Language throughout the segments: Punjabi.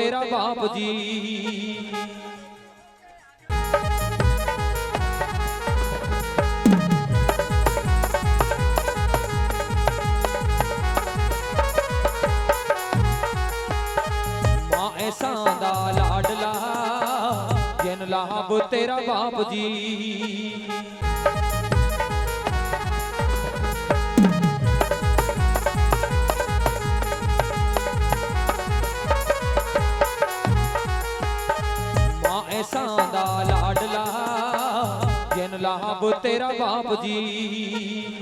ਤੇਰਾ ਬਾਪ ਜੀ। ਐਸਾਂ ਦਾ ਲਾਡਲਾ ਜਿਨ ਲਾਭ ਤੇਰਾ ਬਾਪ ਜੀ। ਮਾਂ ਦਾ ਲਾਡਲਾ ਜਿਨ ਲਾਭ ਤੇਰਾ ਬਾਪ ਜੀ।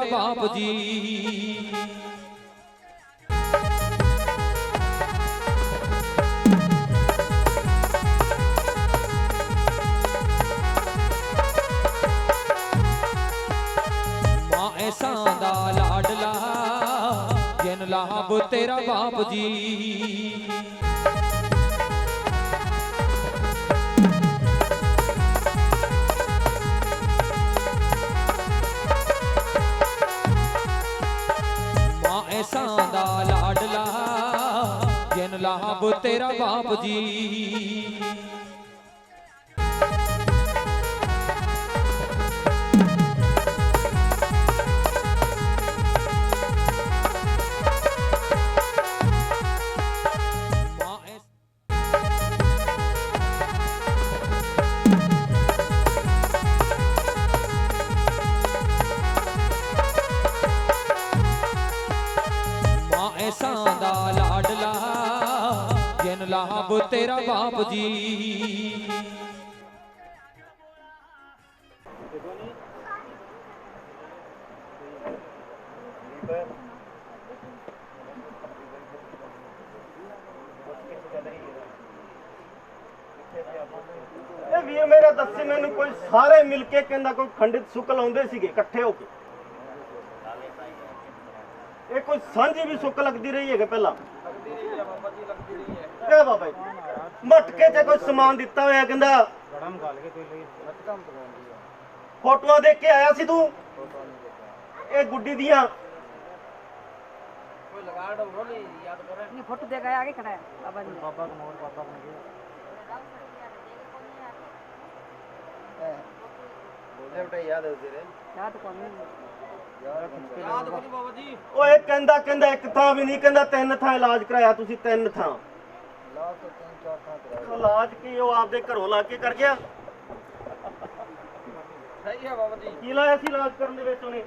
ਤੇਰਾ ਬਾਪ ਜੀ ਮਾਂ ਦਾ ਲਾਡਲਾ ਜਿਨ ਲਾਭ ਤੇਰਾ ਬਾਪ ਜੀ। ਜੀ। ਇਹ ਵੀਰ ਮੇਰਾ ਦੱਸੀ ਮੈਨੂੰ ਕੋਈ ਸਾਰੇ ਮਿਲ ਕੇ ਕਹਿੰਦਾ ਕੋਈ ਖੰਡਿਤ ਸੁੱਕ ਲਾਉਂਦੇ ਸੀਗੇ ਇਕੱਠੇ ਹੋ ਕੇ। ਇਹ ਕੋਈ ਸਾਂਝੀ ਵੀ ਸੁੱਕ ਲੱਗਦੀ ਰਹੀ ਹੈਗਾ ਪਹਿਲਾਂ। ਲੱਗਦੀ ਰਹੀ ਹੈ ਬਾਬਾ ਜੀ ਲੱਗਦੀ ਰਹੀ ਹੈ। ਇਹ ਬਾਬਾ ਜੀ। ਮਟਕੇ 'ਚ ਕੋਈ ਸਮਾਨ ਦਿੱਤਾ ਹੋਇਆ ਕਹਿੰਦਾ ਗੜਮ ਗਾਲ ਕੇ ਕੋਈ ਲਈ ਮਟਕਮ ਪਕਾਉਂਦੀ ਆ ਫੋਟੋਆਂ ਦੇਖ ਕੇ ਆਇਆ ਸੀ ਤੂੰ ਇਹ ਗੁੱਡੀ ਦੀਆਂ ਕੋਈ ਲਗਾ ਡੋਰੋ ਲਈ ਯਾਦ ਕਰੇ नहीं फोटो देखा है आगे खड़ा है बाबा जी ਬਾਬਾ ਕੋ ਮੋਰ ਬਾਬਾ ਕੋ ਗਿਆ ਬੋਲੇ ਬਟਾ ਯਾਦ ਹੋ ਤੇਰੇ याद कौन नहीं ਯਾਦ ਕੋ ਬਾਬਾ ਜੀ ਓਏ ਕਹਿੰਦਾ ਕਹਿੰਦਾ ਇੱਕ ਥਾਂ ਵੀ ਨਹੀਂ ਕਹਿੰਦਾ ਤਿੰਨ ਥਾਂ ਇਲਾਜ ਕਰਾਇਆ ਤੁਸੀਂ ਤਿੰਨ ਥਾਂ ਇਲਾਜ ਕੀ ਉਹ ਆਪਦੇ ਘਰੋਂ ਲਾ ਕੇ ਕਰ ਗਿਆ? ਸਹੀ ਹੈ ਬਾਬਾ ਜੀ। ਕੀ ਲਾਇਆ ਸੀ ਇਲਾਜ ਕਰਨ ਦੇ ਵਿੱਚ ਉਹਨੇ?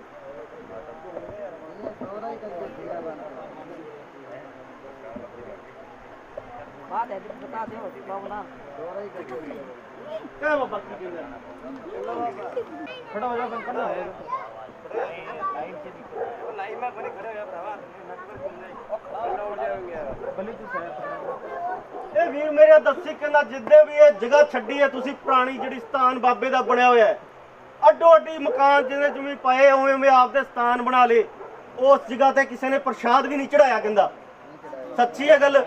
ਬਾਤ ਹੈ ਜੀ ਬਤਾ ਦਿਓ ਬਾਬਾ ਨਾ ਦੋਰਾ ਹੀ ਕਰਕੇ ਕਾ ਬਾਬਾ ਕੀ ਕਹਿੰਦਾ ਫੜਾ ਹੋ ਜਾ ਬੰਕਣਾ ਹੈ ਲਾਈਨ ਤੇ ਲਾਈਵ ਮੈਂ ਬੜੇ ਖੜੇ ਹੋਇਆ ਭਰਾਵਾ ਬਲੀ ਤੂੰ ਸਾਇਦ ਇਹ ਵੀਰ ਮੇਰੇ ਦੱਸੀ ਕਹਿੰਦਾ ਜਿੱਦੇ ਵੀ ਇਹ ਜਗ੍ਹਾ ਛੱਡੀ ਹੈ ਤੁਸੀਂ ਪੁਰਾਣੀ ਜਿਹੜੀ ਸਥਾਨ ਬਾਬੇ ਦਾ ਬਣਿਆ ਹੋਇਆ ਹੈ ਅੱਡੋ ਅੱਡੀ ਮਕਾਨ ਜਿਹਦੇ ਚ ਵੀ ਪਏ ਉਵੇਂ ਉਵੇਂ ਆਪਦੇ ਸਥਾਨ ਬਣਾ ਲਏ ਉਸ ਜਗ੍ਹਾ ਤੇ ਕਿਸੇ ਨੇ ਪ੍ਰਸ਼ਾਦ ਵੀ ਨਹੀਂ ਚੜਾਇਆ ਕਹਿੰਦਾ ਸੱਚੀ ਹੈ ਗੱਲ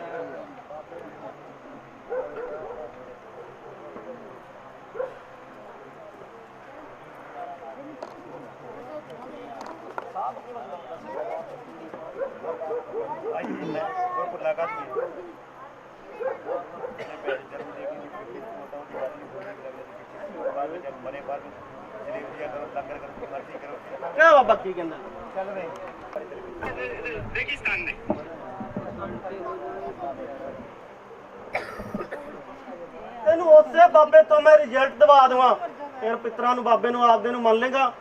ਕਿਆ ਬਾਬਾ ਕੀ ਕਹਿੰਦਾ ਚੱਲ ਬਈ ਤੈਨੂੰ ਉਸੇ ਬਾਬੇ, ਤੋਂ ਮੈਂ ਰਿਜ਼ਲਟ ਦਵਾ ਦਵਾਂ। ਫਿਰ ਪਿੱਤਰਾਂ ਨੂੰ, ਬਾਬੇ ਨੂੰ, ਆਪਦੇ ਨੂੰ ਮੰਨ ਲੇਗਾ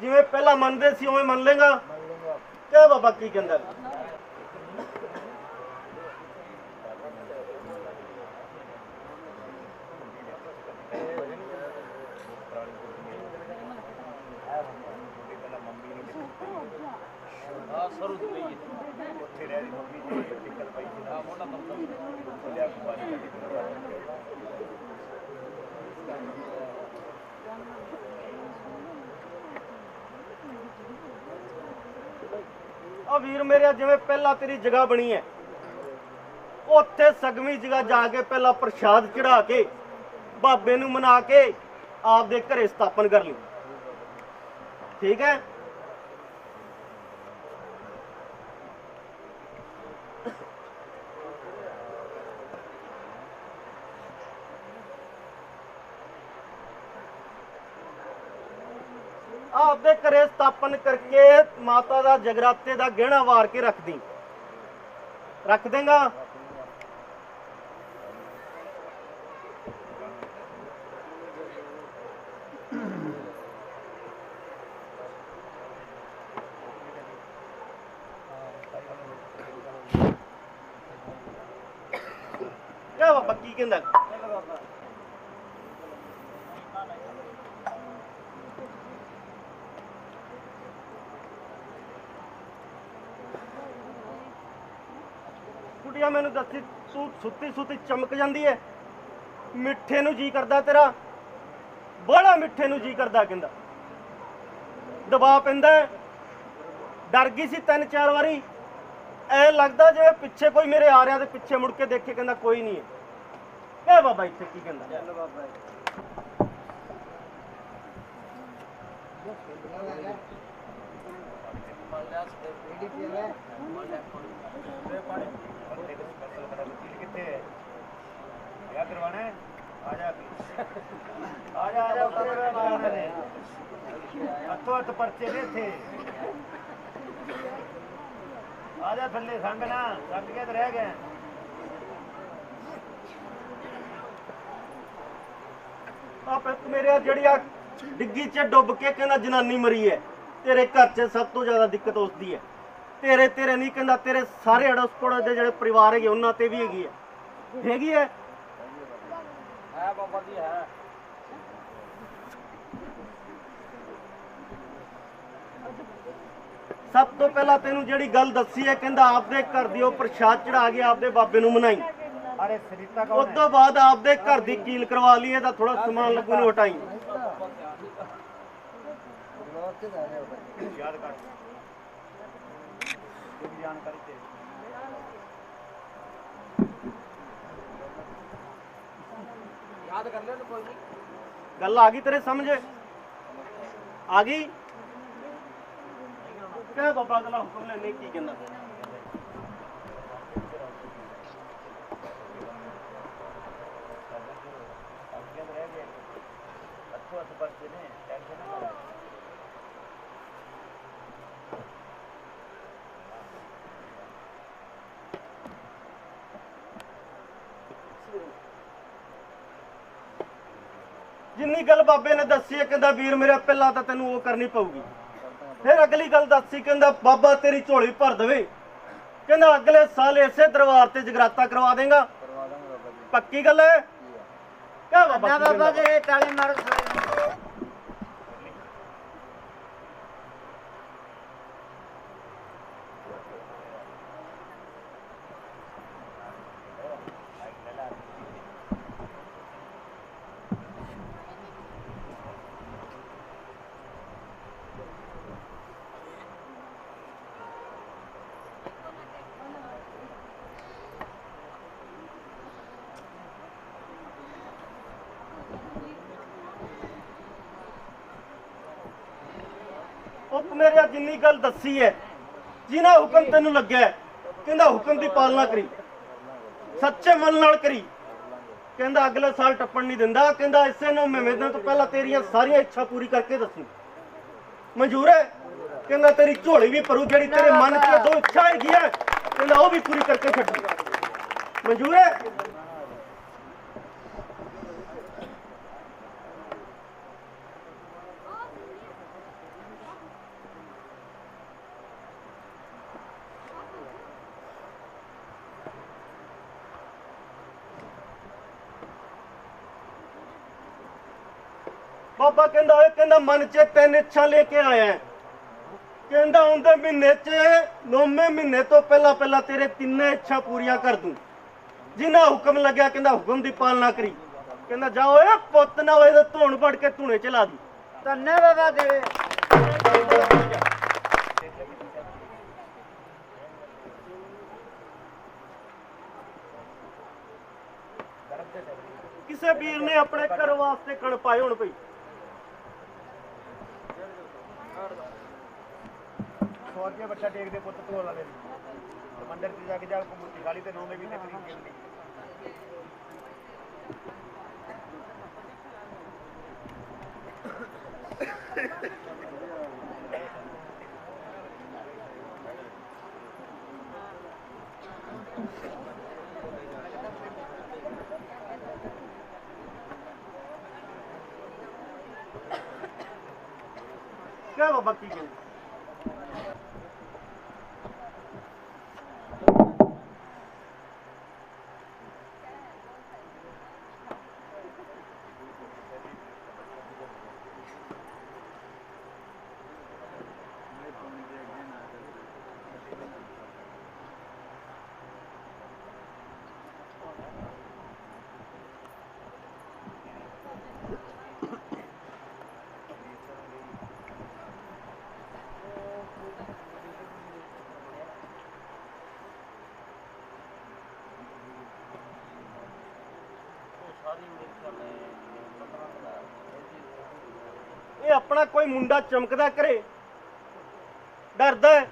ਜਿਵੇਂ ਪਹਿਲਾਂ ਮੰਨਦੇ ਸੀ, ਉਵੇਂ ਮੰਨ ਲੇਗਾ ਕਿਆ ਬਾਬਾ ਕੀ ਕਹਿੰਦਾ ਆ ਸਰੂ ਤੇ ਲਈ ਉੱਥੇ ਰਹਿ ਰਹੀ ਮੰਮੀ ਜੀ ਟਿਕਲ ਪਈ ਸੀ ਆ ਮੋਟਾ ਬੰਦਾ ਆ ਵੀਰ ਜਿਵੇਂ ਪਹਿਲਾਂ ਤੇਰੀ ਜਗ੍ਹਾ ਬਣੀ ਹੈ। ਉੱਥੇ ਸ਼ਗਮੀ ਜਗ੍ਹਾ ਜਾ ਕੇ ਪਹਿਲਾਂ ਪ੍ਰਸ਼ਾਦ ਚੜਾ ਕੇ, ਬਾਬੇ ਨੂੰ ਮਨਾ ਕੇ ਆਪਦੇ ਘਰੇ ਸਥਾਪਨ ਕਰ ਲਈ। ਠੀਕ ਹੈ ਆਪਦੇ ਘਰੇ ਸਥਾਪਨ ਕਰਕੇ ਮਾਤਾ ਦਾ ਜਗਰਾਤੇ ਦਾ ਗਹਿਣਾ ਵਾਰ ਕੇ ਰੱਖਦੀ ਰੱਖ ਦੇਗਾ ਕਿਆ ਬਾਬਾ ਕੀ ਕਹਿੰਦਾ ਕੁੜੀਆ ਤੂੰ ਸੁੱਤੀ ਸੁੱਤੀ ਚਮਕ ਜਾਂਦੀ ਐ ਮਿੱਠੇ ਨੂੰ ਜੀ ਕਰਦਾ ਤੇਰਾ। ਬੜਾ ਮਿੱਠੇ ਨੂੰ ਜੀ ਕਰਦਾ ਕਹਿੰਦਾ। ਦਬਾਅ ਪੈਂਦਾ ਡਰ ਗਈ ਸੀ ਤਿੰਨ ਚਾਰ ਵਾਰੀ। ਐ ਲੱਗਦਾ ਜਿਵੇਂ ਪਿੱਛੇ ਕੋਈ ਮੇਰੇ ਆ ਰਿਹਾ ਤੇ ਪਿੱਛੇ ਮੁੜ ਕੇ ਦੇਖੇ ਕਹਿੰਦਾ ਕੋਈ ਨਹੀਂ ਹੈ ਕਹਿ ਬਾਬਾ ਇੱਥੇ ਕੀ ਕਹਿੰਦਾ। ਚੱਲ ਬਾਬਾ ਜੀ। ਕਿੱਥੇ ਹੈ ਵਿਆਹ ਕਰਵਾਣਾ ਹੈ? ਆ ਜਾ ਆ ਜਾ ਆ ਜਾ ਉੱਤਰ ਮਾਰਨੇ ਨੇ ਹੱਥੋਂ ਹੱਥ ਪਰਚੇ ਨੇ ਇੱਥੇ। ਆ ਜਾ ਥੱਲੇ ਸੰਗ ਨਾ। ਸੰਗ ਕੇ ਤੇ ਰਹਿ ਗਏ। ਆ ਪੁੱਤ ਮੇਰੇ ਜਿਹੜੀ ਆ ਡਿੱਗੀ 'ਚ ਡੁੱਬ ਕੇ ਕਹਿੰਦਾ ਜਨਾਨੀ ਮਰੀ ਹੈ ਤੇਰੇ ਘਰ 'ਚ ਸਭ ਤੋਂ ਜ਼ਿਆਦਾ ਦਿੱਕਤ ਉਸਦੀ ਹੈ ਤੇਰੇ ਤੇਰੇ ਨਹੀਂ ਕਹਿੰਦਾ ਤੇਰੇ ਸਾਰੇ ਅੜੋਸ ਪੜੋਸ ਦੇ ਜਿਹੜੇ ਪਰਿਵਾਰ ਹੈਗੇ ਉਹਨਾਂ ਤੇ ਵੀ ਹੈਗੀ ਹੈ ਹੈਗੀ ਹੈ ਹੈ ਬਾਬਾ ਜੀ ਹੈ। ਸਭ ਤੋਂ ਪਹਿਲਾਂ ਤੈਨੂੰ ਜਿਹੜੀ ਗੱਲ ਦੱਸੀ ਹੈ ਕਹਿੰਦਾ ਆਪਦੇ ਘਰ ਦੀ ਉਹ ਪ੍ਰਸ਼ਾਦ ਚੜਾ ਕੇ ਆਪਦੇ ਬਾਬੇ ਨੂੰ ਮਨਾਈ। ਅਰੇ ਸਰੀਤਾ ਉਸ ਕੌਣ ਹੈ? ਤੋਂ ਬਾਅਦ ਆਪਦੇ ਘਰ ਦੀ ਕੀਲ ਕਰਵਾ ਲਈ ਇਹਦਾ ਥੋੜਾ ਸਮਾਨ ਲੱਗੂ ਨੂੰ ਹਟਾਈ। ਯਾਦ ਕਰ। ਇਹ ਜਾਣਕਾਰੀ ਤੇ ਯਾਦ ਕਰ ਲਿਓ ਤਾਂ ਕੋਈ ਨਹੀਂ ਗੱਲ ਆ ਗਈ ਤੇਰੇ ਸਮਝ? ਆ ਗਈ? ਕਹਿ ਬਾਬਾ ਦਾ ਹੁਕਮ ਲੈਣੇ ਕੀ ਕਹਿੰਦਾ? ਅੱਗੇ ਰਹਿ ਗਏ। ਹੱਥੋਂ ਹੱਥ ਪਰਚੇ ਨੇ ਟੈਨਸ਼ਨ ਨਾ ਲੈ ਜਿੰਨੀ ਗੱਲ ਬਾਬੇ ਨੇ ਦੱਸੀ ਹੈ ਕਹਿੰਦਾ ਵੀਰ ਮੇਰਾ ਪਹਿਲਾਂ ਤਾਂ ਤੈਨੂੰ ਉਹ ਕਰਨੀ ਪਊਗੀ। ਫਿਰ ਅਗਲੀ ਗੱਲ ਦੱਸੀ ਕਹਿੰਦਾ ਬਾਬਾ ਤੇਰੀ ਝੋਲੀ ਭਰ ਦੇਵੇ। ਕਹਿੰਦਾ ਅਗਲੇ ਸਾਲ ਇਸੇ ਦਰਬਾਰ ਤੇ ਜਗਰਾਤਾ ਕਰਵਾ ਦੇਗਾ। ਬਾਬਾ ਪੱਕੀ ਗੱਲ ਹੈ? ਬਾਬਾ ਕੀ ਬਾਬਾ ਕਹਿੰਦਾ? ਜੀ ਤਾਲੀ ਮਾਰੋ ਸਾਰੇ ਉਹ ਮੇਰੇ ਜਿੰਨੀ ਗੱਲ ਦੱਸੀ ਹੈ ਜਿਨਾ ਹੁਕਮ ਤੈਨੂੰ ਲੱਗਿਆ ਕਹਿੰਦਾ ਹੁਕਮ ਦੀ ਪਾਲਣਾ ਕਰੀ, ਸੱਚੇ ਮਨ ਨਾਲ ਕਰੀ। ਕਹਿੰਦਾ ਅਗਲੇ ਸਾਲ ਟੱਪਣ ਨਹੀਂ ਦਿੰਦਾ, ਕਹਿੰਦਾ ਇਸੇ ਨੂੰ ਮੈਂ ਮਹੀਨੇ ਤੋਂ ਪਹਿਲਾਂ ਤੇਰੀਆਂ ਸਾਰੀਆਂ ਇੱਛਾ ਪੂਰੀ ਕਰਕੇ ਦੱਸੂ। ਮਨਜ਼ੂਰ ਹੈ ਕਹਿੰਦਾ ਤੇਰੀ ਝੋਲੀ ਵੀ ਭਰੂ, ਜਿਹੜੀ ਤੇਰੇ ਮਨ 'ਚ ਦੋ ਇੱਛਾ ਹੈਗੀ ਹੈ ਕਹਿੰਦਾ ਉਹ ਵੀ ਪੂਰੀ ਕਰਕੇ ਛੱਡੂ। ਮਨਜ਼ੂਰ ਹੈ ਕਹਿੰਦਾ ਮਨ 'ਚ ਤਿੰਨ ਇੱਛਾ ਲੈ ਕੇ ਆਇਆ ਕਹਿੰਦਾ ਉਹਦੇ ਮਹੀਨੇ 'ਚ ਨੌਵੇਂ ਮਹੀਨੇ ਤੋਂ ਪਹਿਲਾਂ ਪਹਿਲਾਂ ਤੇਰੇ ਤਿੰਨ ਇੱਛਾ ਪੂਰੀਆਂ ਕਰ ਦੂੰ। ਜਿੰਨਾ ਹੁਕਮ ਲੱਗਿਆ ਕਹਿੰਦਾ ਹੁਕਮ ਦੀ ਪਾਲਣਾ ਕਰੀ। ਕਹਿੰਦਾ ਜਾ ਓਏ ਪੁੱਤ ਨਾ ਹੋਏ ਤਾਂ ਧੂਣ ਫੜ ਕੇ ਧੂਣੇ 'ਚ ਲਾ ਦੀ। ਧੰਨੇ ਬਾਬਾ ਤੇਰੇ ਕਿਸੇ ਵੀਰ ਨੇ ਆਪਣੇ ਘਰ ਵਾਸਤੇ ਕਣ ਪਾਏ ਹੁਣ ਭਈ ਸੌ ਰੁਪਏ ਬੱਚਾ ਟੇਕਦੇ ਪੁੱਤ ਧੋਣ ਵਾਲੇ ਨੂੰ। ਤੇ ਮੰਦਿਰ 'ਚ ਜਾ ਕੇ ਜਾ ਕੇ ਮੁੱਠੀ ਖਾਲੀ ਤੇ ਨੌਵੇਂ ਵੀ ਤੇ ਤਰੀਕ ਗਿਣਨੀ ਕਹਿ ਬਾਬਾ ਕੀ ਕਹਿੰਦੇ ਇਹ ਆਪਣਾ ਕੋਈ ਮੁੰਡਾ ਚਮਕਦਾ ਕਰੇ। ਡਰਦਾ ਹੈ।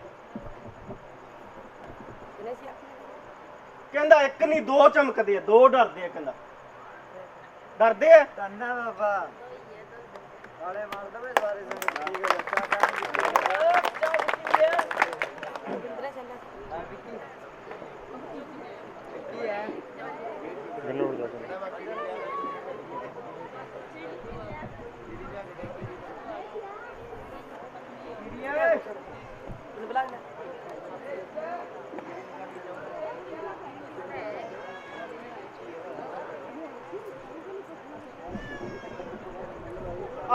ਕਹਿੰਦਾ ਇੱਕ ਨਹੀਂ ਦੋ ਚਮਕਦੇ ਆ ਦੋ ਡਰਦੇ ਆ ਕਹਿੰਦਾ। ਡਰਦੇ ਆ? ਧੰਨਾ ਬਾਬਾ। ਵਾਲੇ ਮਾਰ ਦਵੇ ਸਾਰੇ ਸੰਗ ਠੀਕ ਹੈ ਬੱਚਾ ਕੰਮ ਕਿੰਦਰੇ ਚੱਲਿਆ ਕੀ ਹੈ? ਤੈਨੂੰ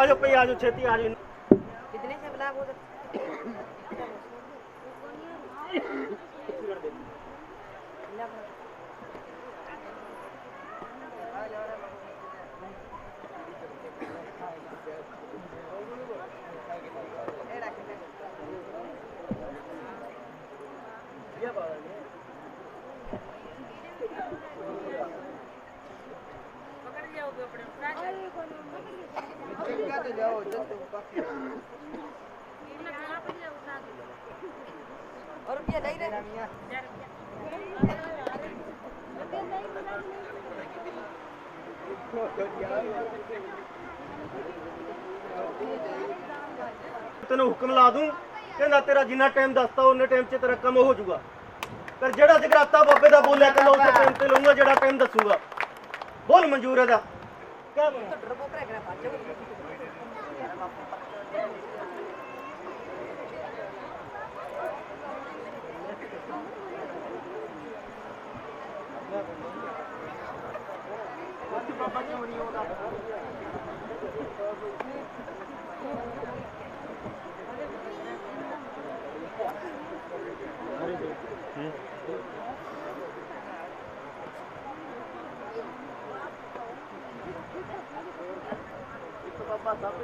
ਆਜੋ ਭਈ ਆਜੋ ਛੇਤੀ ਆਜੋ ਤੈਨੂੰ ਹੁਕਮ ਲਾ ਦੂੰ ਕਹਿੰਦਾ ਤੇਰਾ ਜਿੰਨਾ ਟਾਈਮ ਦੱਸਤਾ ਉਹਨੇ ਟਾਈਮ 'ਚ ਤੇਰਾ ਕੰਮ ਹੋ ਜਾਊਗਾ। ਪਰ ਜਿਹੜਾ ਜਗਰਾਤਾ ਬਾਬੇ ਦਾ ਬੋਲਿਆ ਕਹਿੰਦਾ ਉਸੇ ਟਾਈਮ ਤੇ ਲਊਂਗਾ, ਜਿਹੜਾ ਟਾਈਮ ਦੱਸੂਗਾ। ਬੋਲ ਮਨਜ਼ੂਰ ਇਹਦਾ। ਕਿਆ ਬੋਲ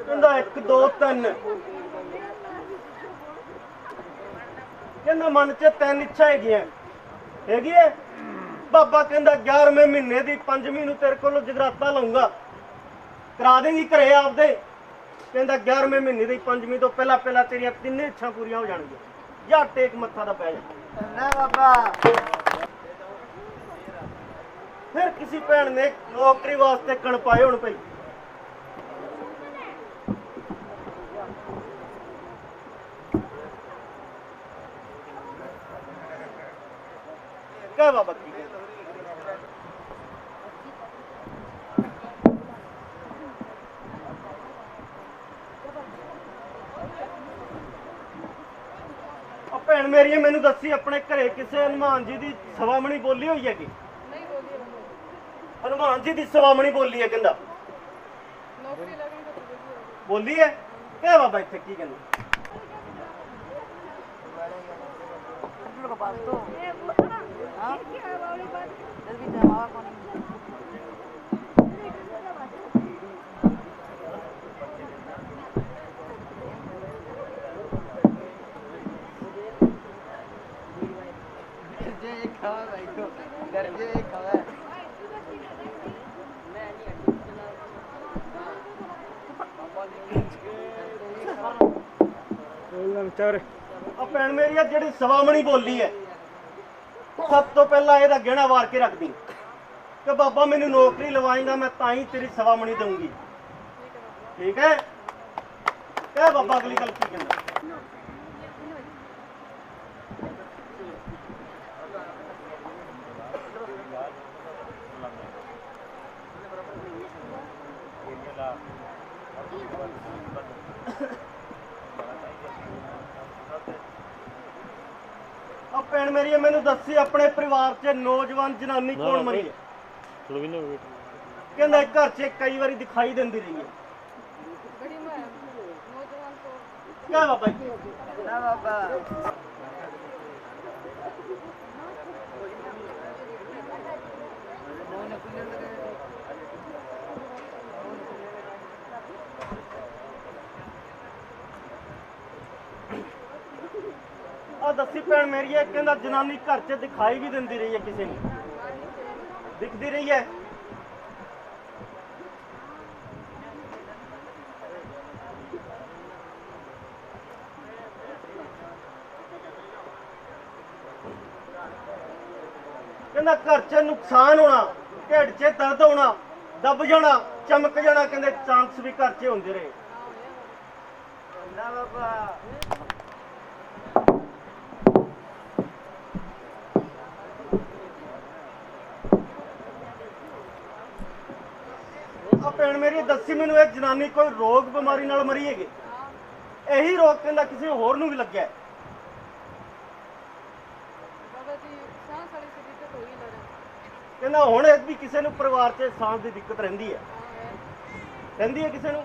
ਕਹਿੰਦਾ 1 2 3 ਕਹਿੰਦਾ ਮਨ 'ਚ ਤਿੰਨ ਇੱਛਾ ਹੈਗੀਆਂ। ਹੈਗੀ ਹੈ ਬਾਬਾ ਕਹਿੰਦਾ 11ਵੇਂ ਮਹੀਨੇ ਦੀ 5ਵੀਂ ਨੂੰ ਤੇਰੇ ਕੋਲ ਜਗਰਾਤਾ ਲਾਉਂਗਾ। ਕਰਾ ਦੇਂਗੀ ਘਰੇ ਆਪਦੇ। ਕਹਿੰਦਾ 11ਵੇਂ ਮਹੀਨੇ ਦੀ 5ਵੀਂ ਤੋਂ ਪਹਿਲਾਂ ਪਹਿਲਾਂ ਤੇਰੀਆਂ ਤਿੰਨੇ ਇੱਛਾ ਪੂਰੀਆਂ ਹੋ ਜਾਣਗੀਆਂ। ਜਾਂ ਟੇਕ ਮੱਥਾ ਦਾ ਪੈ ਜਾ। ਨਾ ਬਾਬਾ। ਫਿਰ ਕਿਸੇ ਭੈਣ ਨੇ ਨੌਕਰੀ ਵਾਸਤੇ ਕਣ ਪਾਏ ਹੁਣ ਪਈ ਕਹਿ ਬਾਬਾ ਕੀ ਕਹਿੰਦਾ ਉਹ ਭੈਣ ਮੇਰੀ ਮੈਨੂੰ ਦੱਸੀ ਆਪਣੇ ਘਰੇ ਕਿਸੇ ਹਨੂਮਾਨ ਜੀ ਦੀ ਸਵਾਮਣੀ ਬੋਲੀ ਹੋਈ ਹੈ ਕਿ ਨਹੀਂ ਬੋਲੀ ਹਨੂਮਾਨ ਜੀ। ਦੀ ਸਵਾਮਣੀ ਬੋਲੀ ਹੈ ਕਹਿੰਦਾ। ਬੋਲੀ ਹੈ। ਇਹ ਬਾਬਾ ਇੱਥੇ ਕੀ ਕਹਿੰਦਾ? ਇਹ ਕੀ ਆ ਵਾਲੀ ਬਾਤ? ਜਲਦੀ ਜਵਾਬ ਕੋਣੀ Tamam Ayko. Derece kala. ਬੋਲਣਾ ਵਿਚਾਰੇ ਆ ਭੈਣ ਮੇਰੀ ਆ ਜਿਹੜੀ ਸਵਾਮਣੀ ਬੋਲੀ ਹੈ ਸਭ ਤੋਂ ਪਹਿਲਾਂ ਇਹਦਾ ਗਹਿਣਾ ਵਾਰ ਕੇ ਰੱਖਦੀ ਕਿ ਬਾਬਾ ਮੈਨੂੰ ਨੌਕਰੀ ਲਵਾਏਗਾ ਮੈਂ ਤਾਂ ਹੀ ਤੇਰੀ ਸਵਾਮਣੀ ਦਊਂਗੀ ਠੀਕ ਹੈ ਇਹ ਬਾਬਾ ਅਗਲੀ ਗੱਲ ਕੀ ਕਹਿੰਦਾ ਆ ਭੈਣ ਮੇਰੀ ਮੈਨੂੰ ਦੱਸੀ ਆਪਣੇ ਪਰਿਵਾਰ 'ਚ ਨੌਜਵਾਨ ਜਨਾਨੀ ਕੌਣ ਮਰੀ ਹੈ? ਸੁਣ ਵੀ ਕਹਿੰਦਾ ਘਰ 'ਚ ਕਈ ਵਾਰੀ ਦਿਖਾਈ ਦਿੰਦੀ ਰਹੀ ਹੈ। ਬੜੀ ਮਾਂ ਨੌਜਵਾਨ ਕੋ ਕਾ ਬਾਬਾ ਜੀ? ਨਾ ਬਾਬਾ। ਆ ਦੱਸੀ ਭੈਣ ਮੇਰੀ ਹੈ, ਕਹਿੰਦਾ ਜਨਾਨੀ ਘਰ 'ਚ ਦਿਖਾਈ ਵੀ ਦਿੰਦੀ ਰਹੀ ਹੈ ਕਿਸੇ ਨੂੰ। ਦਿਖਦੀ ਰਹੀ ਹੈ। ਕਹਿੰਦਾ ਘਰ 'ਚ ਨੁਕਸਾਨ ਹੋਣਾ। ਢਿੱਡ 'ਚ ਦਰਦ ਹੋਣਾ, ਦੱਬ ਜਾਣਾ, ਚਮਕ ਜਾਣਾ, ਕਹਿੰਦੇ ਚਾਂਸ ਵੀ ਘਰ 'ਚ ਹੁੰਦੇ ਰਹੇ। ਨਾ ਬਾਬਾ। ਆ ਭੈਣ ਮੇਰੀ ਦੱਸੀ ਮੈਨੂੰ, ਇਹ ਜਨਾਨੀ ਕੋਈ ਰੋਗ ਬਿਮਾਰੀ ਨਾਲ ਮਰੀ ਹੈਗੀ। ਇਹੀ ਰੋਗ ਕਹਿੰਦਾ ਕਿਸੇ ਹੋਰ ਨੂੰ ਵੀ ਲੱਗਿਆ। ਕਹਿੰਦਾ ਹੁਣ ਵੀ ਕਿਸੇ ਨੂੰ ਪਰਿਵਾਰ 'ਚ ਸਾਹ ਦੀ ਦਿੱਕਤ ਰਹਿੰਦੀ ਹੈ। ਰਹਿੰਦੀ ਹੈ ਕਿਸੇ ਨੂੰ?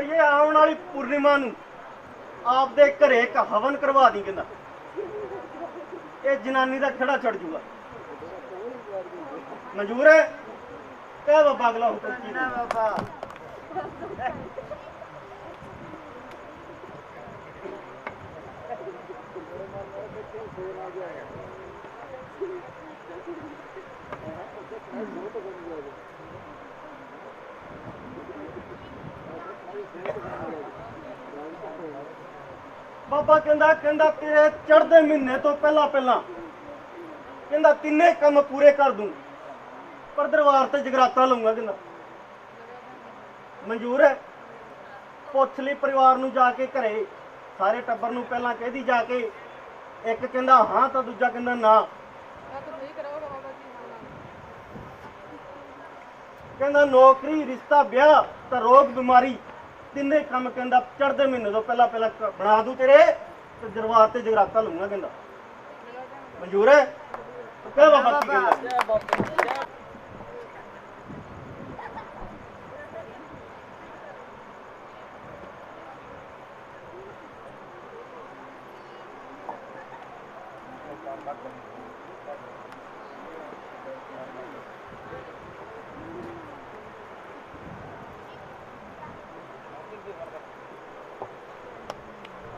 ਇਹ ਆਉਣ ਵਾਲੀ ਪੂਰਨਿਮਾ ਨੂੰ ਆਪਦੇ ਘਰੇ ਇੱਕ ਹਵਨ ਕਰਵਾ ਦੀ ਕਹਿੰਦਾ। ਇਹ ਜਨਾਨੀ ਦਾ ਖੜਾ ਛੱਡ ਜੂਗਾ। ਮਨਜ਼ੂਰ ਹੈ? ਕਹਿ ਬਾਬਾ ਅਗਲਾ ਹੁਕਮ ਕੀ ਨਾ ਹੈ? ਬਾਬਾ। ਬਾਬਾ ਕਹਿੰਦਾ ਕਹਿੰਦਾ ਤੇਰੇ ਚੜਦੇ ਮਹੀਨੇ ਤੋਂ ਪਹਿਲਾਂ ਪਹਿਲਾਂ ਕਹਿੰਦਾ ਤਿੰਨੇ ਕੰਮ ਪੂਰੇ ਕਰ ਦੂੰ, ਪਰ ਦਰਬਾਰ ਤੇ ਜਗਰਾਤਾ ਲਊਂਗਾ ਕਹਿੰਦਾ। ਮਨਜ਼ੂਰ ਹੈ? ਪੁੱਛ ਲਈ ਪਰਿਵਾਰ ਨੂੰ ਜਾ ਕੇ ਘਰੇ, ਸਾਰੇ ਟੱਬਰ ਨੂੰ ਪਹਿਲਾਂ ਕਹਿਦੀ ਜਾ ਕੇ, ਇੱਕ ਕਹਿੰਦਾ ਹਾਂ, ਤਾਂ ਦੂਜਾ ਕਹਿੰਦਾ ਨਾ। ਕਹਿੰਦਾ ਨੌਕਰੀ, ਰਿਸ਼ਤਾ, ਵਿਆਹ, ਤਾਂ ਰੋਗ ਬਿਮਾਰੀ। ਤਿੰਨੇ ਕੰਮ ਕਹਿੰਦਾ ਚੜਦੇ ਮਹੀਨੇ ਤੋਂ ਪਹਿਲਾਂ ਪਹਿਲਾਂ ਕ- ਬਣਾ ਦੂ ਤੇਰੇ ਤੇ ਦਰਬਾਰ ਤੇ ਜਗਰਾਤਾ ਲਊਂਗਾ ਕਹਿੰਦਾ। ਮਨਜ਼ੂਰ ਹੈ? ਕਹਿ ਬਾਬਾ ਕੀ ਕਹਿੰਦਾ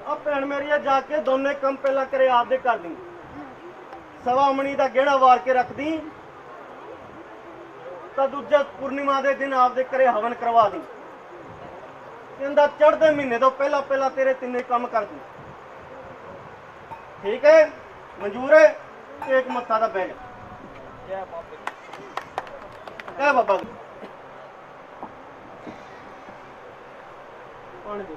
ਆ ਭੈਣ ਮੇਰੀ ਆ ਜਾ ਕੇ ਦੋਨੇ ਕੰਮ ਪਹਿਲਾਂ ਕਰੇ, ਆਪਦੇ ਕਰ ਦੀ ਸਵਾਮਣੀ ਦਾ ਗਹਿਣਾ ਵਾਰ ਕੇ ਰੱਖਦੀ, ਤਾਂ ਦੂਜਾ ਪੂਰਨਿਮਾ ਦੇ ਦਿਨ ਆਪਦੇ ਘਰੇ ਹਵਨ ਕਰਵਾ ਦੀ। ਕਹਿੰਦਾ, ਚੜ੍ਹਦੇ ਮਹੀਨੇ ਤੋਂ ਪਹਿਲਾਂ ਪਹਿਲਾਂ ਤੇਰੇ ਤਿੰਨੇ ਕੰਮ ਕਰ ਦੂੰ। ਠੀਕ ਹੈ? ਮਨਜ਼ੂਰ ਹੈ? ਇੱਕ ਮੱਥਾ ਦਾ ਬੈਗ ਜੈ। ਬਾਬੇ ਇਹ ਬਾਬਾ ਪਾਣੀ ਦੇ।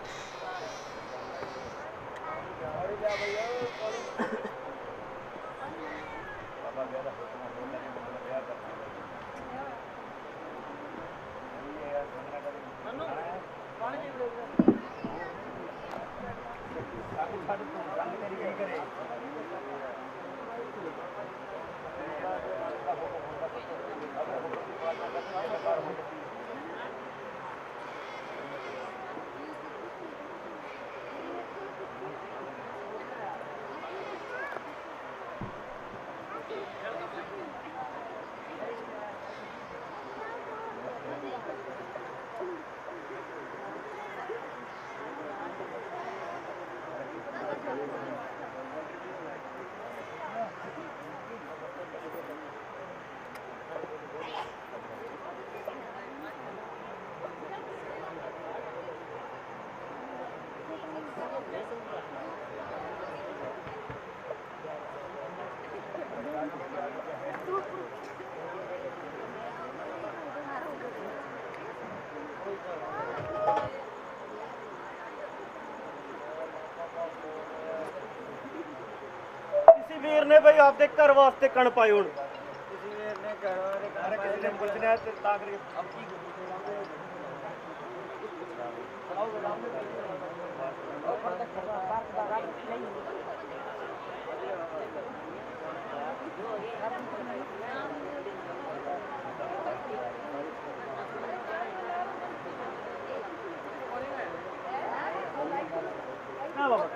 down. ਜ਼ਿੰਮੇਵਾਰ ਨੇ ਬਈ ਆਪਦੇ ਘਰ ਵਾਸਤੇ ਕਣ ਪਾਏ ਹੁਣ। ਅਰੇ ਕਿਸੇ ਨੇ ਪੁੱਛਣਾ ਤੇ ਤਾਂ ਕਰਕੇ ਨਾ ਬਾਬਾ।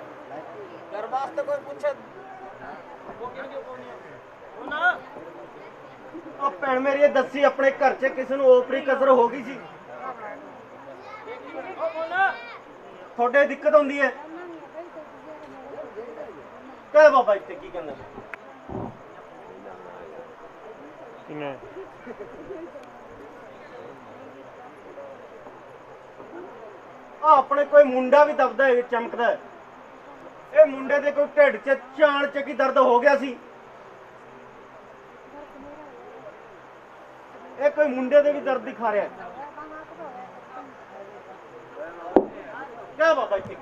ਘਰ ਵਾਸਤੇ ਕੋਈ ਪੁੱਛੇ ਉਹ ਭੈਣ ਮੇਰੀ ਇਹ ਦੱਸੀ ਆਪਣੇ ਘਰ 'ਚ ਕਿਸੇ ਨੂੰ ਓਪਰੀ ਕਸਰ ਹੋ ਗਈ ਸੀ। ਤੁਹਾਡੇ ਦਿੱਕਤ ਹੁੰਦੀ ਹੈ। ਕਹੇ ਬਾਬਾ ਇੱਥੇ ਕੀ ਕਹਿੰਦਾ? ਆ ਆਪਣੇ ਕੋਈ ਮੁੰਡਾ ਵੀ ਦਬਦਾ ਹੈ ਚਮਕਦਾ ਹੈ। ਇਹ ਮੁੰਡੇ ਦੇ ਕੋਈ ਢਿੱਡ 'ਚ ਚਾਣ 'ਚ ਕੀ ਦਰਦ ਹੋ ਗਿਆ ਸੀ? ਇਹ ਕੋਈ ਮੁੰਡੇ ਦੇ ਵੀ ਦਰਦ ਦਿਖਾ ਰਿਹਾ ਹੈ। ਕਿਆ ਬਾਬਾ ਇੱਥੇ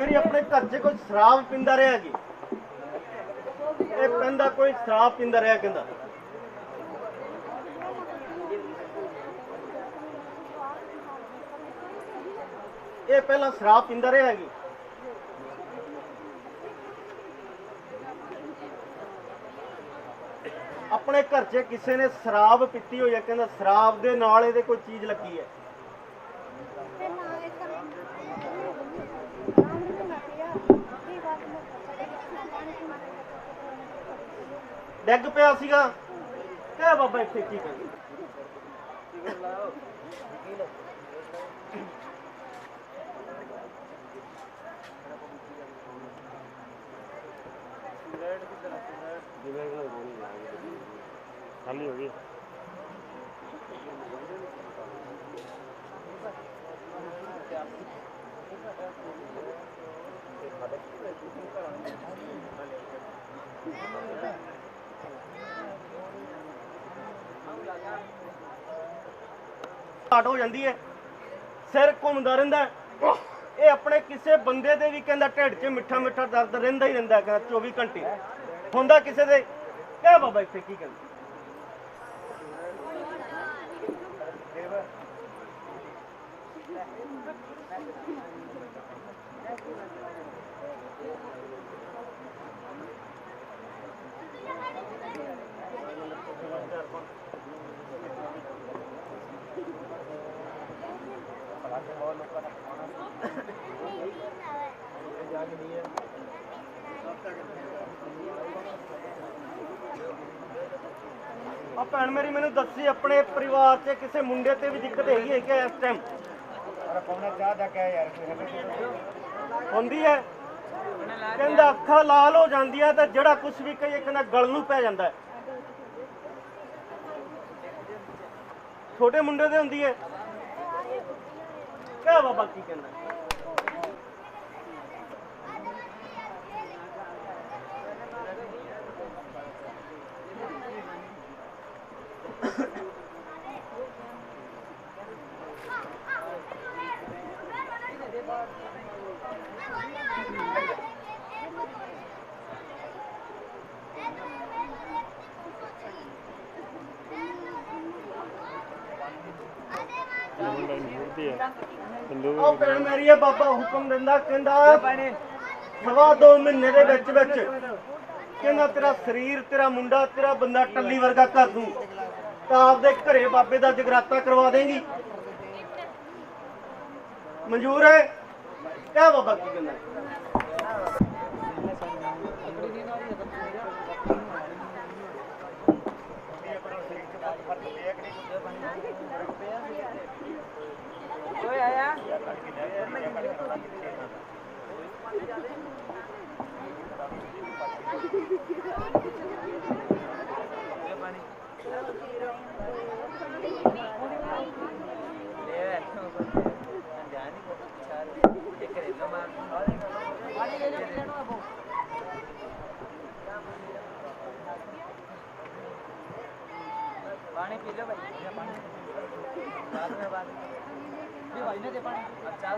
ਮੇਰੀ ਆਪਣੇ ਘਰ 'ਚ ਕੋਈ ਸ਼ਰਾਬ ਪੀਂਦਾ ਰਿਹਾ ਜੀ। ਇਹ ਕਹਿੰਦਾ ਕੋਈ ਸ਼ਰਾਬ ਪੀਂਦਾ ਰਿਹਾ ਕਹਿੰਦਾ। ਇਹ ਪਹਿਲਾਂ ਸ਼ਰਾਬ ਪੀਂਦਾ ਰਿਹਾ ਜੀ। ਆਪਣੇ ਘਰ 'ਚ ਕਿਸੇ ਨੇ ਸ਼ਰਾਬ ਪੀਤੀ ਹੋਈ ਹੈ, ਕਹਿੰਦਾ ਸ਼ਰਾਬ ਦੇ ਨਾਲ ਇਹਦੇ ਕੋਈ ਚੀਜ਼ ਲੱਗੀ ਹੈ। ਡਿੱਗ ਪਿਆ ਸੀਗਾ। ਕਿਹ ਬਾਬਾ ਇੱਥੇ ਕੀ ਕਰੀ? ਖਾਲੀ ਹੋ ਗਈ ਘਾਟ ਹੋ ਜਾਂਦੀ ਹੈ। ਸਿਰ ਘੁੰਮਦਾ ਰਹਿੰਦਾ ਇਹ ਆਪਣੇ ਕਿਸੇ ਬੰਦੇ ਦੇ ਵੀ ਕਹਿੰਦਾ ਢਿੱਡ 'ਚ ਮਿੱਠਾ ਮਿੱਠਾ ਦਰਦ ਰਹਿੰਦਾ ਹੀ ਰਹਿੰਦਾ ਕਹਿੰਦਾ 24 ਘੰਟੇ। ਹੁੰਦਾ ਕਿਸੇ ਦੇ? ਕਹਿ ਬਾਬਾ ਇੱਥੇ ਕੀ ਕਹਿੰਦਾ? ਆ ਭੈਣ ਮੇਰੀ ਮੈਨੂੰ ਦੱਸੀ ਆਪਣੇ ਪਰਿਵਾਰ 'ਚ ਕਿਸੇ ਮੁੰਡੇ ਤੇ ਵੀ ਦਿੱਕਤ ਹੈਗੀ ਹੈ ਕਿ ਇਸ ਟਾਈਮ ਹੁੰਦੀ ਹੈ। ਕਹਿੰਦਾ ਅੱਖਾਂ ਲਾਲ ਹੋ ਜਾਂਦੀਆਂ ਤੇ ਜਿਹੜਾ ਕੁਝ ਵੀ ਕਹੀਏ ਕਹਿੰਦਾ ਗਲ ਨੂੰ ਪੈ ਜਾਂਦਾ ਹੈ। ਛੋਟੇ ਮੁੰਡੇ ਤੇ ਹੁੰਦੀ ਹੈ। ਕਿਆ ਬਾਬਾ ਕੀ ਕਹਿੰਦਾ? ਉਹ ਭੈਣ ਮੇਰੀ ਇਹ ਬਾਬਾ ਹੁਕਮ ਦਿੰਦਾ, ਕਹਿੰਦਾ, ਸਵਾ ਦੋ ਮਹੀਨੇ ਦੇ ਵਿੱਚ ਵਿੱਚ ਕਹਿੰਦਾ, ਤੇਰਾ ਸਰੀਰ, ਤੇਰਾ ਮੁੰਡਾ, ਤੇਰਾ ਬੰਦਾ ਟੱਲੀ ਵਰਗਾ ਕਰ ਦੂੰ, ਤਾਂ ਆਪਦੇ ਘਰੇ ਬਾਬੇ ਦਾ ਜਗਰਾਤਾ ਕਰਵਾ ਦੇਂਗੀ। ਮਨਜ਼ੂਰ ਹੈ? ਕਿਆ ਬਾਬਾ ਕੀ ਕਹਿੰਦਾ ਕੋਈ ਆਇਆ ਪਾਣੀ में ये भाई ने दे पानी अब चार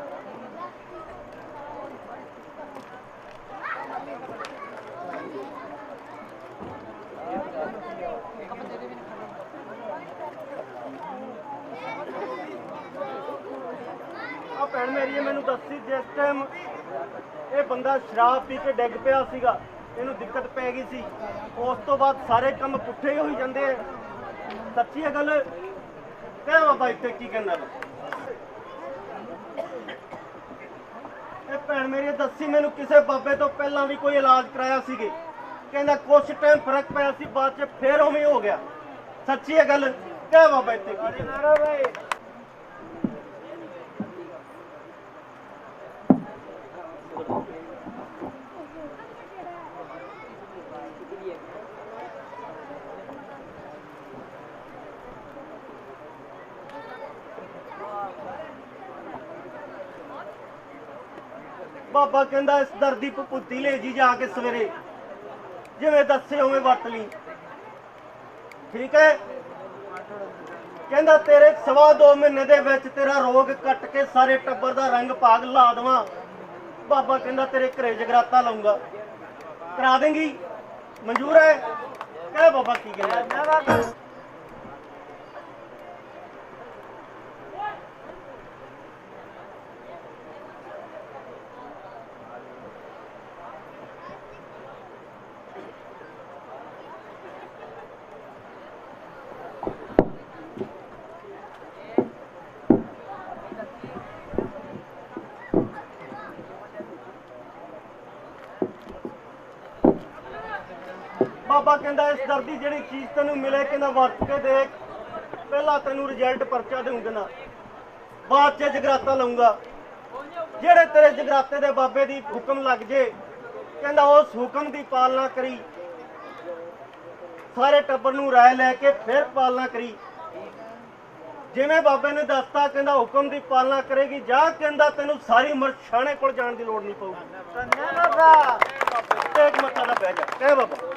ਭੈਣ ਮੇਰੀ, ਇਹ ਮੈਨੂੰ ਦੱਸੀ ਜਿਸ ਟਾਈਮ ਇਹ ਬੰਦਾ ਸ਼ਰਾਬ ਪੀ ਕੇ ਡਿੱਗ ਪਿਆ ਸੀਗਾ, ਇਹਨੂੰ ਦਿੱਕਤ ਪੈ ਗਈ ਸੀ। ਉਸ ਤੋਂ ਬਾਅਦ ਸਾਰੇ ਕੰਮ ਪੁੱਠੇ ਹੋਈ ਜਾਂਦੇ ਆ। ਸੱਚੀ ਹੈ ਗੱਲ ਕਹਿ ਬਾਬਾ ਇੱਥੇ ਕੀ ਕਹਿੰਦਾ ਇਹ ਭੈਣ ਮੇਰੀ ਦੱਸੀ ਮੈਨੂੰ ਕਿਸੇ ਬਾਬੇ ਤੋਂ ਪਹਿਲਾਂ ਵੀ ਕੋਈ ਇਲਾਜ ਕਰਾਇਆ ਸੀਗੇ। ਕਹਿੰਦਾ ਕੁਛ ਟਾਈਮ ਫ਼ਰਕ ਪਿਆ ਸੀ, ਬਾਅਦ ਚ ਫੇਰ ਉਵੇਂ ਹੋ ਗਿਆ। ਸੱਚੀ ਹੈ ਗੱਲ ਕਹਿ ਬਾਬਾ ਇੱਥੇ ਕੀ ਕਹਿੰਦਾ ਭਾਈ ਬਾਬਾ ਕਹਿੰਦਾ ਇਸ ਦਰਦੀ ਪਪੂਤੀ ਲੈ ਜੀ ਜਾ ਕੇ ਸਵੇਰੇ। ਜਿਵੇਂ ਦੱਸੇ ਉਵੇਂ ਵਰਤ ਲਈ। ਠੀਕ ਹੈ? ਕਹਿੰਦਾ ਤੇਰੇ ਸਵਾ ਦੋ ਮਹੀਨੇ ਦੇ ਵਿੱਚ ਤੇਰਾ ਰੋਗ ਕੱਟ ਕੇ ਸਾਰੇ ਟੱਬਰ ਦਾ ਰੰਗ ਭਾਗ ਲਾ ਦੇਵਾਂ। ਬਾਬਾ ਕਹਿੰਦਾ ਤੇਰੇ ਘਰੇ ਜਗਰਾਤਾ ਲਾਉਂਗਾ। ਕਰਾ ਦੇਂਗੀ? ਮਨਜ਼ੂਰ ਹੈ? ਕਹਿ ਬਾਬਾ ਕੀ ਕਹਿੰਦਾ? ਬਾਬਾ ਕਹਿੰਦਾ ਇਸ ਦਰਦੀ ਜਿਹੜੀ ਚੀਜ਼ ਤੈਨੂੰ ਮਿਲੇ ਕਹਿੰਦਾ ਵਰਤ ਕੇ ਦੇਖ। ਪਹਿਲਾਂ ਤੈਨੂੰ ਰਿਜ਼ਲਟ ਪਰਚਾ ਦੇਉਂ ਕਹਿੰਦਾ ਬਾਅਦ ਚ ਜਗਰਾਤਾ ਲਾਉਂਗਾ ਜਿਹੜੇ ਤੇਰੇ ਜਗਰਾਤੇ ਦੇ ਬਾਬੇ ਦੀ ਹੁਕਮ ਲੱਗ ਜੇ ਕਹਿੰਦਾ ਉਸ ਹੁਕਮ ਦੀ ਪਾਲਣਾ ਕਰੀ। ਸਾਰੇ ਟੱਬਰ ਨੂੰ ਰਾਏ ਲੈ ਕੇ ਫਿਰ ਪਾਲਣਾ ਕਰੀ। ਜਿਵੇਂ ਬਾਬੇ ਨੇ ਦੱਸਤਾ ਕਹਿੰਦਾ ਹੁਕਮ ਦੀ ਪਾਲਣਾ ਕਰੇਗੀ ਜਾ ਕਹਿੰਦਾ ਤੈਨੂੰ ਸਾਰੀ ਉਮਰ ਛਾਣੇ ਕੋਲ ਜਾਣ ਦੀ ਲੋੜ ਨਹੀਂ ਪਊਗੀ। ਧੰਨਵਾਦ ਬਾਬਾ। ਇੱਕ ਮੱਥਾ ਦਾ ਬਹਿ ਜਾ। ਕਹਿ ਬਾਬਾ।